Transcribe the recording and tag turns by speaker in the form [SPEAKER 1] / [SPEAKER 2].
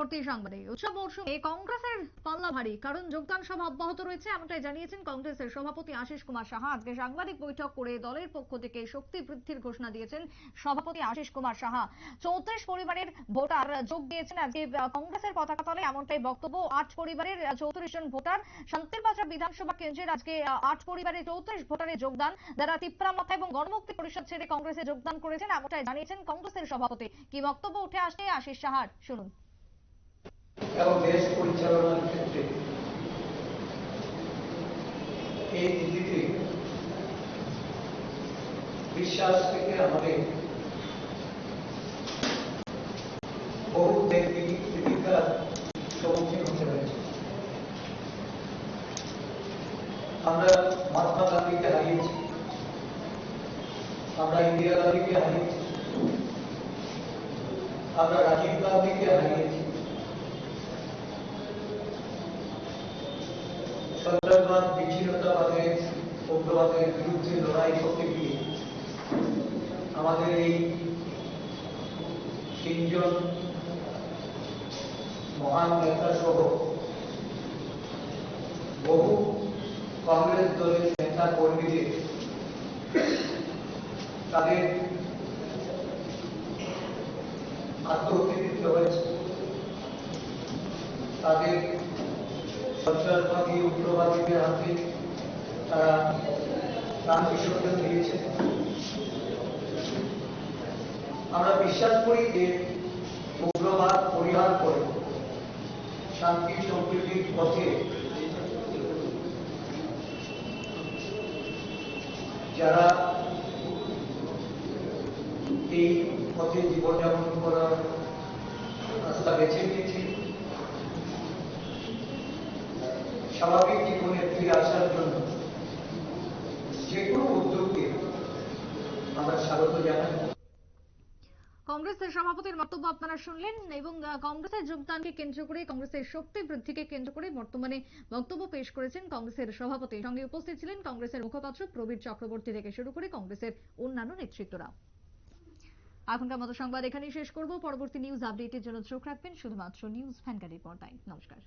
[SPEAKER 1] কংগ্রেসের যোগদান পতাকা তলে, এমনটাই বক্তব্য। আট পরিবারের চৌত্রিশ জন ভোটার। শান্তিরবাজার বিধানসভা কেন্দ্রের আজকে আট পরিবারের চৌত্রিশ ভোটারের যোগদান। যারা তিপ্রামাথা এবং গণমুক্তি পরিষদ ছেড়ে কংগ্রেসে যোগদান করেছেন, এমনটাই জানিয়েছেন কংগ্রেসের সভাপতি। কি বক্তব্য উঠে আসে আশিস সাহার? শুনুন।
[SPEAKER 2] এবং দেশ পরিচালনার ক্ষেত্রে এই নীতিতে বিশ্বাস থেকে আমাদের বহু ব্যক্তি জীবিকার সম্মুখীন হতে হয়েছে আমরা মহাত্মা গান্ধীকে হারিয়েছি আমরা ইন্দিরা গান্ধীকে হারিয়েছি আমরা রাজীব গান্ধীকে হারিয়েছি সন্ত্রাসবাদ, বিচ্ছিন্নতাবাদের, উগ্রবাদের বিরুদ্ধে লড়াই করতে গিয়ে আমাদের এই তিনজন মহান নেতা সহ বহু কংগ্রেস দলের নেতা কর্মীদের তাদের আত্মহত্যা হয়েছে। তাদের সন্ত্রাসবাদী উগ্রবাদীদের হাতে তারা প্রাণ বিসর্জন দিয়েছে। আমরা বিশ্বাস করি যে উগ্রবাদ পরিহার করে শান্তি সম্প্রীতির পথে যারা এই পথে জীবনযাপন করার রাস্তা বেছে নিয়েছে স্বাভাবিক জীবনে ফিরে আসার জন্য যে কোনো উদ্যোগকে আমরা স্বাগত জানাই।
[SPEAKER 1] কংগ্রেসের সভাপতির বক্তব্য আপনারা শুনলেন এবং কংগ্রেসের যোগদানকে কেন্দ্র করে, কংগ্রেসের শক্তি বৃদ্ধিকে কেন্দ্র করে বর্তমানে বক্তব্য পেশ করেছেন কংগ্রেসের সভাপতি। সঙ্গে উপস্থিত ছিলেন কংগ্রেসের মুখপাত্র প্রবীর চক্রবর্তী থেকে শুরু করে কংগ্রেসের অন্যান্য নেতৃত্বরা। এখনকার মতো সংবাদ এখানেই শেষ করব। পরবর্তী নিউজ আপডেটের জন্য চোখ রাখবেন শুধুমাত্র নিউজ ভ্যানগাড়ির পর্দায় নমস্কার।